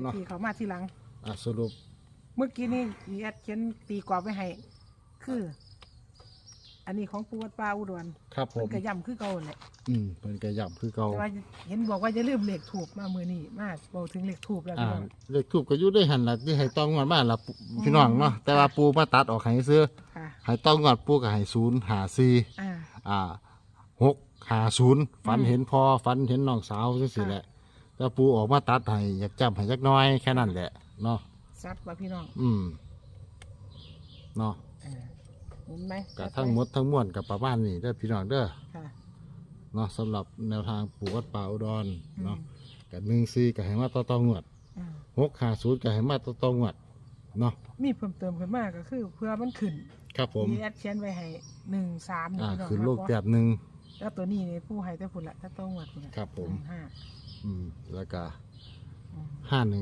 เนาะ ที่เขามาทีหลัง อะสรุปเมื่อกี้นี่อีแอดเขียนตีกรอบไว้ให้ คือ อันนี้ของปูวัดป่าอุดรครับผมันม ก็ย่ำคือเก่าแหละอืมเป็นกระย่ำคือเก่าแต่ว่าเห็นบอกว่าจะลืมเลขถูกมามือนี้มาบอกถึงเลขถูกแล้วอ่าพี่น้องเลขทูบก็อยู่ได้หันละที่ให้ต้องงวดมาละปูพี่น้องเนาะแต่ว่าปูมาตัดออกให้ซื้อค่ะ ให้ต้องงวดปูก็ให้ศูนย์หาสี่อ่า อ่าหกหาศูนย์ฝันอืมเห็นพ่อฝันเห็นน้องสาวจังซี่แหละ แต่ปูออกมาตัดให้อยากจำให้จักหน้อยแค่นั้นแหละเนาะซัดว่าพี่น้องอืมเนาะอ่าเห็นไหมก็ทั้งหมดทั้งมวลกับประมาณนี้เด้อพี่น้องเด้อค่ะเนาะสำหรับแนวทางปูวัดป่าอุดรอืมเนาะกับหนึ่งสี่กับให้มาต่อต่องวดอ่าหกหาศูนย์กับให้มาต่อต่องวดเนาะมีเพิ่มเติมขึ้นมาก็คือ เพื่อมันขึ้นครับผมอีแอดเขียนไว้ให้หนึ่งสามอ่าพี่น้องคือรับลูกบ่แบบหนึ่ง แล้วตัวนี้นี่ผู้ให้แต่ผุนละถ้าต้องหวัดผุนละครับผม หนึ่งห้า อืมแล้วก็ห้าหนึ่ง